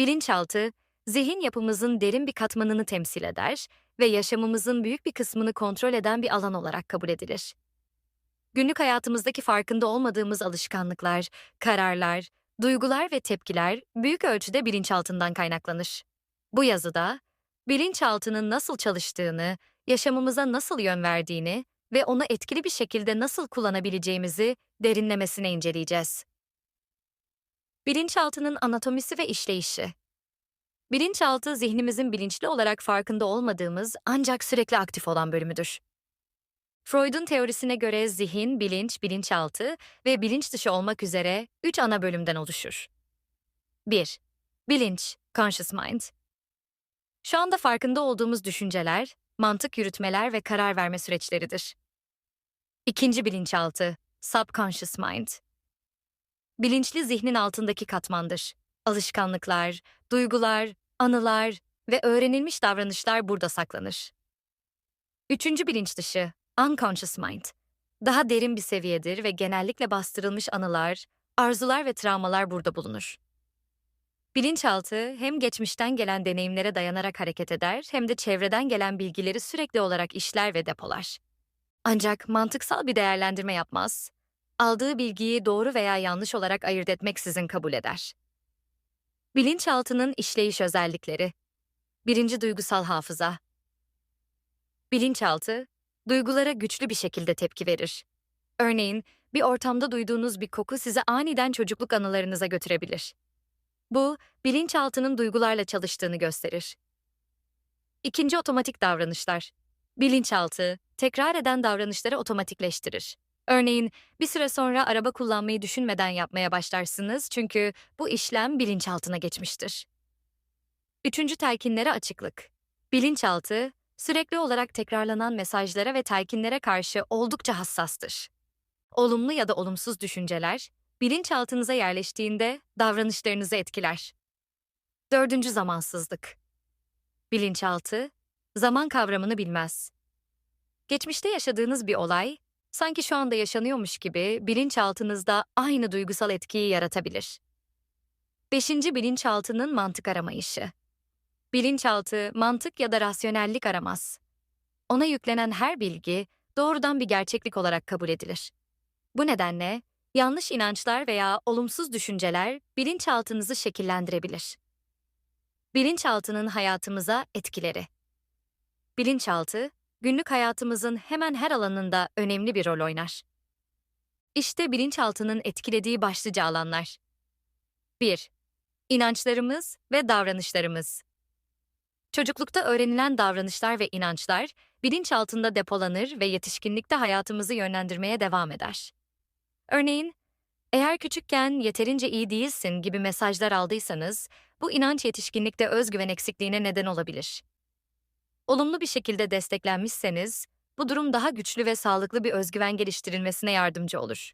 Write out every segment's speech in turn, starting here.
Bilinçaltı, zihin yapımızın derin bir katmanını temsil eder ve yaşamımızın büyük bir kısmını kontrol eden bir alan olarak kabul edilir. Günlük hayatımızdaki farkında olmadığımız alışkanlıklar, kararlar, duygular ve tepkiler büyük ölçüde bilinçaltından kaynaklanır. Bu yazıda bilinçaltının nasıl çalıştığını, yaşamımıza nasıl yön verdiğini ve onu etkili bir şekilde nasıl kullanabileceğimizi derinlemesine inceleyeceğiz. Bilinçaltının anatomisi ve işleyişi. Bilinçaltı zihnimizin bilinçli olarak farkında olmadığımız ancak sürekli aktif olan bölümüdür. Freud'un teorisine göre zihin, bilinç, bilinçaltı ve bilinç dışı olmak üzere üç ana bölümden oluşur. 1. Bilinç, conscious mind. Şu anda farkında olduğumuz düşünceler, mantık yürütmeler ve karar verme süreçleridir. İkinci bilinçaltı, subconscious mind. Bilinçli zihnin altındaki katmandır. Alışkanlıklar, duygular, anılar ve öğrenilmiş davranışlar burada saklanır. Üçüncü bilinç dışı, unconscious mind. Daha derin bir seviyedir ve genellikle bastırılmış anılar, arzular ve travmalar burada bulunur. Bilinçaltı hem geçmişten gelen deneyimlere dayanarak hareket eder hem de çevreden gelen bilgileri sürekli olarak işler ve depolar. Ancak mantıksal bir değerlendirme yapmaz. Aldığı bilgiyi doğru veya yanlış olarak ayırt etmeksizin kabul eder. Bilinçaltının işleyiş özellikleri. Birinci duygusal hafıza. Bilinçaltı, duygulara güçlü bir şekilde tepki verir. Örneğin, bir ortamda duyduğunuz bir koku sizi aniden çocukluk anılarınıza götürebilir. Bu, bilinçaltının duygularla çalıştığını gösterir. İkinci otomatik davranışlar. Bilinçaltı, tekrar eden davranışları otomatikleştirir. Örneğin, bir süre sonra araba kullanmayı düşünmeden yapmaya başlarsınız çünkü bu işlem bilinçaltına geçmiştir. Üçüncü telkinlere açıklık. Bilinçaltı, sürekli olarak tekrarlanan mesajlara ve telkinlere karşı oldukça hassastır. Olumlu ya da olumsuz düşünceler, bilinçaltınıza yerleştiğinde davranışlarınızı etkiler. Dördüncü zamansızlık. Bilinçaltı, zaman kavramını bilmez. Geçmişte yaşadığınız bir olay, sanki şu anda yaşanıyormuş gibi bilinçaltınızda aynı duygusal etkiyi yaratabilir. Beşinci bilinçaltının mantık aramayışı. Bilinçaltı mantık ya da rasyonellik aramaz. Ona yüklenen her bilgi doğrudan bir gerçeklik olarak kabul edilir. Bu nedenle yanlış inançlar veya olumsuz düşünceler bilinçaltınızı şekillendirebilir. Bilinçaltının hayatımıza etkileri. Bilinçaltı, günlük hayatımızın hemen her alanında önemli bir rol oynar. İşte bilinçaltının etkilediği başlıca alanlar. 1. İnançlarımız ve davranışlarımız. Çocuklukta öğrenilen davranışlar ve inançlar bilinçaltında depolanır ve yetişkinlikte hayatımızı yönlendirmeye devam eder. Örneğin, eğer küçükken yeterince iyi değilsin gibi mesajlar aldıysanız, bu inanç yetişkinlikte özgüven eksikliğine neden olabilir. Olumlu bir şekilde desteklenmişseniz, bu durum daha güçlü ve sağlıklı bir özgüven geliştirilmesine yardımcı olur.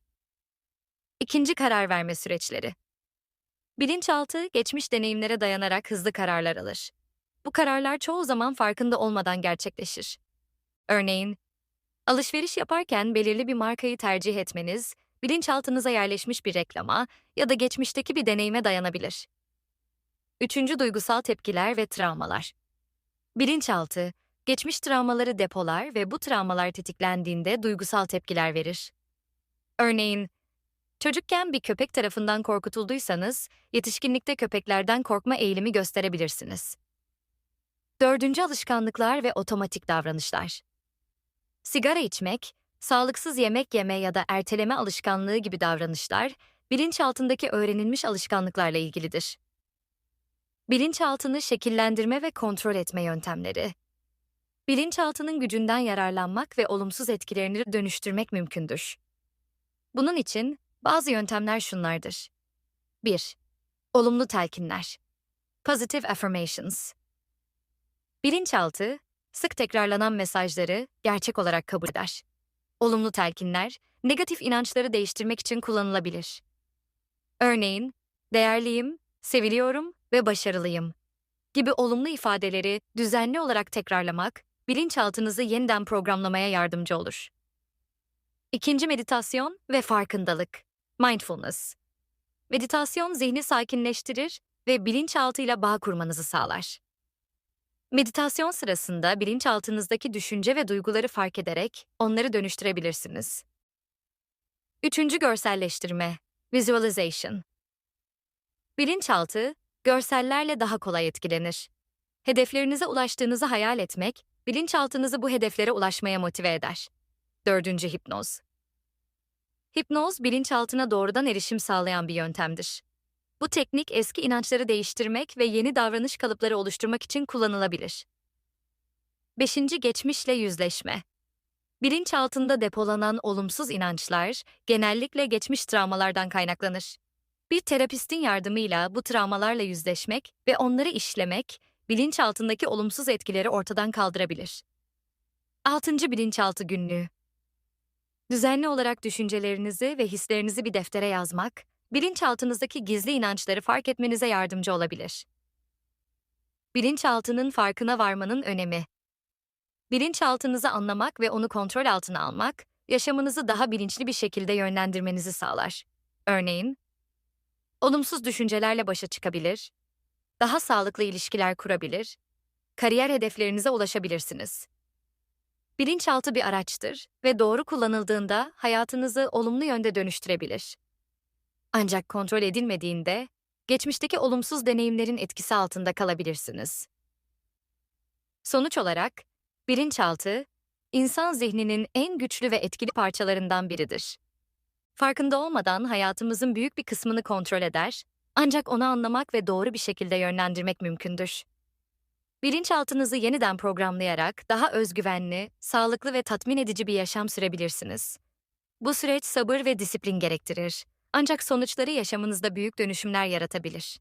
İkinci karar verme süreçleri. Bilinçaltı, geçmiş deneyimlere dayanarak hızlı kararlar alır. Bu kararlar çoğu zaman farkında olmadan gerçekleşir. Örneğin, alışveriş yaparken belirli bir markayı tercih etmeniz, bilinçaltınıza yerleşmiş bir reklama ya da geçmişteki bir deneyime dayanabilir. Üçüncü duygusal tepkiler ve travmalar. Bilinçaltı, geçmiş travmaları depolar ve bu travmalar tetiklendiğinde duygusal tepkiler verir. Örneğin, çocukken bir köpek tarafından korkutulduysanız, yetişkinlikte köpeklerden korkma eğilimi gösterebilirsiniz. Dördüncü alışkanlıklar ve otomatik davranışlar. Sigara içmek, sağlıksız yemek yeme ya da erteleme alışkanlığı gibi davranışlar, bilinçaltındaki öğrenilmiş alışkanlıklarla ilgilidir. Bilinçaltını şekillendirme ve kontrol etme yöntemleri. Bilinçaltının gücünden yararlanmak ve olumsuz etkilerini dönüştürmek mümkündür. Bunun için bazı yöntemler şunlardır. 1. Olumlu telkinler. Positive affirmations. Bilinçaltı, sık tekrarlanan mesajları gerçek olarak kabul eder. Olumlu telkinler, negatif inançları değiştirmek için kullanılabilir. Örneğin, değerliyim, seviliyorum ve başarılıyım gibi olumlu ifadeleri düzenli olarak tekrarlamak, bilinçaltınızı yeniden programlamaya yardımcı olur. İkinci meditasyon ve farkındalık. Mindfulness. Meditasyon zihni sakinleştirir ve bilinçaltıyla bağ kurmanızı sağlar. Meditasyon sırasında bilinçaltınızdaki düşünce ve duyguları fark ederek onları dönüştürebilirsiniz. Üçüncü görselleştirme, visualization. Bilinçaltı, görsellerle daha kolay etkilenir. Hedeflerinize ulaştığınızı hayal etmek, bilinçaltınızı bu hedeflere ulaşmaya motive eder. Dördüncü hipnoz. Hipnoz, bilinçaltına doğrudan erişim sağlayan bir yöntemdir. Bu teknik eski inançları değiştirmek ve yeni davranış kalıpları oluşturmak için kullanılabilir. Beşinci geçmişle yüzleşme. Bilinçaltında depolanan olumsuz inançlar genellikle geçmiş travmalardan kaynaklanır. Bir terapistin yardımıyla bu travmalarla yüzleşmek ve onları işlemek, bilinçaltındaki olumsuz etkileri ortadan kaldırabilir. 6. Bilinçaltı günlüğü. Düzenli olarak düşüncelerinizi ve hislerinizi bir deftere yazmak, bilinçaltınızdaki gizli inançları fark etmenize yardımcı olabilir. Bilinçaltının farkına varmanın önemi. Bilinçaltınızı anlamak ve onu kontrol altına almak, yaşamınızı daha bilinçli bir şekilde yönlendirmenizi sağlar. Örneğin, olumsuz düşüncelerle başa çıkabilir, daha sağlıklı ilişkiler kurabilir, kariyer hedeflerinize ulaşabilirsiniz. Bilinçaltı bir araçtır ve doğru kullanıldığında hayatınızı olumlu yönde dönüştürebilir. Ancak kontrol edilmediğinde geçmişteki olumsuz deneyimlerin etkisi altında kalabilirsiniz. Sonuç olarak bilinçaltı insan zihninin en güçlü ve etkili parçalarından biridir. Farkında olmadan hayatımızın büyük bir kısmını kontrol eder, ancak onu anlamak ve doğru bir şekilde yönlendirmek mümkündür. Bilinçaltınızı yeniden programlayarak daha özgüvenli, sağlıklı ve tatmin edici bir yaşam sürebilirsiniz. Bu süreç sabır ve disiplin gerektirir. Ancak sonuçları yaşamınızda büyük dönüşümler yaratabilir.